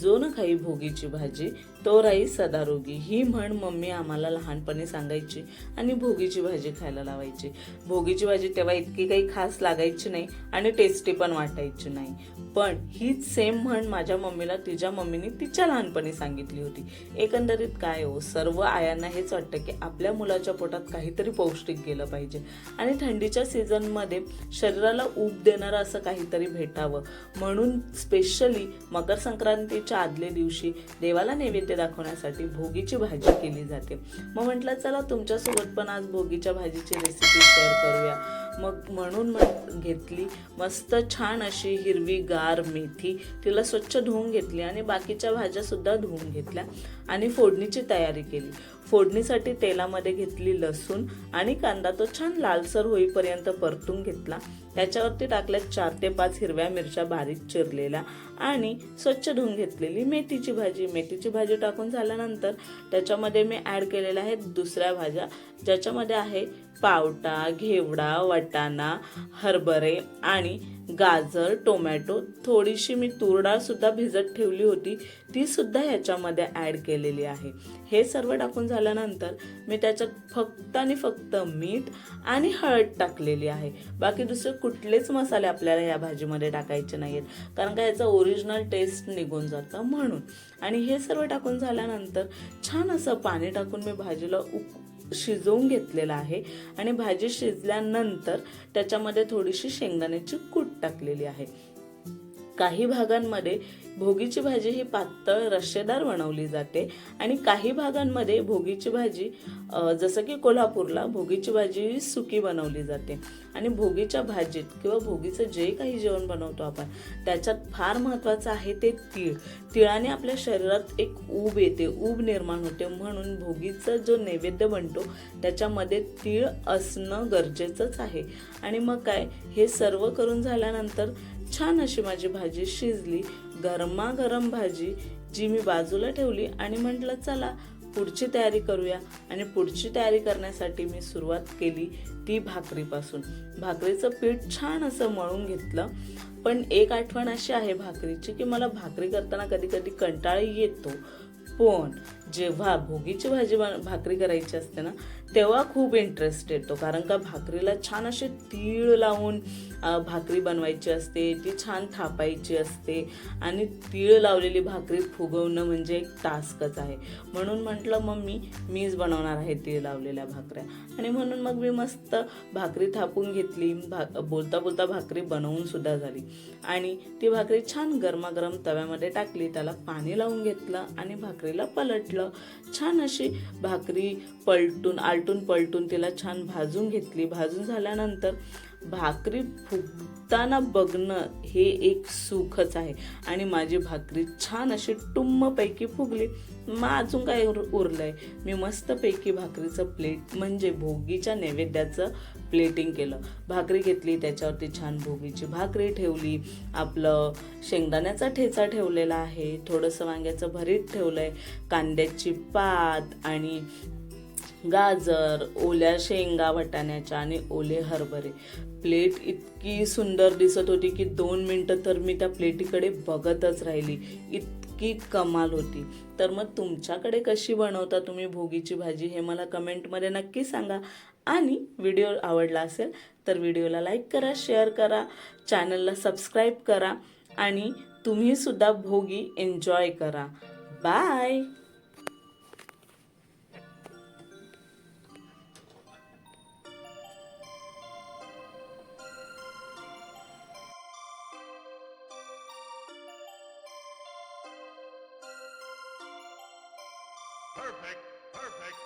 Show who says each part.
Speaker 1: जो न खाई भोगीची भाजी तो राही सदारोगी. ही म्हण मम्मी आम्हाला लहानपणी सांगायची आणि भोगीची भाजी खायला लावायची. भोगीची भाजी तेव्हा इतकी काही खास लागायची नाही आणि टेस्टी पण वाटायची नाही. पण हीच सेम म्हण माझ्या मम्मीला तिच्या मम्मीने तिच्या लहानपणी सांगितली होती. एकंदरीत काय हो सर्व आयांना हेच वाटतं की आपल्या मुलाच्या पोटात काहीतरी पौष्टिक गेलं पाहिजे. आणि थंडीच्या सीझनमध्ये शरीराला ऊब देणारं असं काहीतरी भेटावं. म्हणून स्पेशली मकर होळीच्या आदल्या दिवशी देवाला नैवेद्य दाखवण्यासाठी भोगीची भाजी केली जाते. मग म्हटलं चला तुमच्यासोबत पण आज भोगीच्या भाजीची रेसिपी शेअर करूया. मग म्हणून मग घेतली मस्त छान अशी हिरवी गार मेथी. तिला स्वच्छ धुवून घेतली आणि बाकीच्या भाज्या सुद्धा धुवून घेतल्या आणि फोडणीची तयारी केली. फोडणीसाठी तेलामध्ये घेतली लसूण आणि कांदा तो छान लालसर होईपर्यंत परतून घेतला. त्याच्यावरती टाकल्या चार ते पाच हिरव्या मिरच्या बारीक चिरलेल्या आणि स्वच्छ धुवून घेतलेली मेथीची भाजी. मेथीची भाजी टाकून झाल्यानंतर त्याच्यामध्ये मी ॲड केलेल्या आहेत दुसऱ्या भाज्या. ज्याच्यामध्ये आहे पावटा घेवडा वटाणा हरभरे आणि गाजर टोमॅटो. थोडीशी मी तूर भिजत ठेवली होती. ती सुद्धा ह्याच्यामध्ये ॲड केलेली आहे. हे सर्व टाकून झाल्यानंतर मी त्याच्यात फक्त आणि फक्त मीठ आणि हळद टाकलेली आहे. बाकी दुसरे कुठलेच मसाले आपल्याला या भाजीमध्ये टाकायचे नाही आहेत कारण का याचा ओरिजिनल टेस्ट निघून जातं म्हणून. आणि हे सर्व टाकून झाल्यानंतर छान असं पाणी टाकून मी भाजीला उक शिजवून घेतलेला आहे. आणि भाजी शिजल्यानंतर त्याच्यामध्ये थोडीशी शेंगदाण्याची कूट टाकलेली आहे. काही भागांमध्ये भोगीची भाजी ही पातळ रश्शेदार बनवली जाते. आणि काही भागांमध्ये भोगीची भाजी जसं की कोल्हापूरला भोगीची भाजी ही सुकी बनवली जाते. आणि भोगीच्या भाजीत किंवा भोगीचं जे काही जेवण बनवतो आपण त्याच्यात फार महत्त्वाचं आहे ते तीळ. तिळाने आपल्या शरीरात एक ऊब येते ऊब निर्माण होते. म्हणून भोगीचा जो नैवेद्य बनतो त्याच्यामध्ये तीळ असणं गरजेचंच आहे. आणि मग काय हे सर्व करून झाल्यानंतर छान अशी माझी भाजी शिजली. गरमागरम भाजी जी मी बाजूला ठेवली आणि म्हटलं चला पुढची तयारी करूया. आणि पुढची तयारी करण्यासाठी मी सुरुवात केली ती भाकरीपासून. भाकरीचं पीठ छान असं मळून घेतलं. पण एक आठवण अशी आहे भाकरीची की मला भाकरी करताना कधी कधी कंटाळी येतो. पण जेव्हा भोगीची भाजी बन- भाकरी करायची असते ना तेव्हा खूप इंटरेस्ट येतो. कारण का भाकरीला छान असे तीळ लावून भाकरी बनवायची असते ती छान थापायची असते आणि तीळ लावलेली भाकरी फुगवणं म्हणजे एक टास्कच आहे. म्हणून म्हटलं मग मी मीच बनवणार आहे तीळ लावलेल्या भाकऱ्या. आणि म्हणून मग मी मस्त भाकरी थापून घेतली. भा बोलता बोलता भाकरी बनवून सुद्धा झाली. आणि ती भाकरी छान गरमागरम तव्यामध्ये टाकली त्याला पाणी लावून घेतलं आणि भाकरी भाकरीला पलटलं. छान अशी भाकरी पलटून आलटून पलटून तिला छान भाजून घेतली. भाजून झाल्यानंतर भाकरी फुगताना बघणं हे एक सुखच आहे. आणि माझी भाकरी छान अशी टुम्मपैकी फुगली. मग अजून काय उर उरलंय? मी मस्तपैकी भाकरीचं प्लेट म्हणजे भोगीच्या नैवेद्याचं प्लेटिंग केलं. भाकरी घेतली त्याच्यावरती छान भोगीची भाकरी ठेवली. आपलं शेंगदाण्याचा ठेचा ठेवलेला आहे. थोडंसं वांग्याचं भरीत ठेवलं आहे कांद्याची पात आणि गाजर ओल्या शेंगा वाटाण्याच्या आणि ओले हरभरे. प्लेट इतकी सुंदर दिसत होती की दोन मिनटं तर मी त्या प्लेटीकडे बघतच राहिली. इतकी कमाल होती. तर मग तुमच्याकडे कशी बनवता तुम्ही भोगीची भाजी हे मला कमेंटमध्ये नक्की सांगा. आणि व्हिडिओ आवडला असेल तर व्हिडिओला लाईक करा शेअर करा चॅनलला सबस्क्राईब करा आणि तुम्हीसुद्धा भोगी एन्जॉय करा. बाय!
Speaker 2: Perfect, perfect.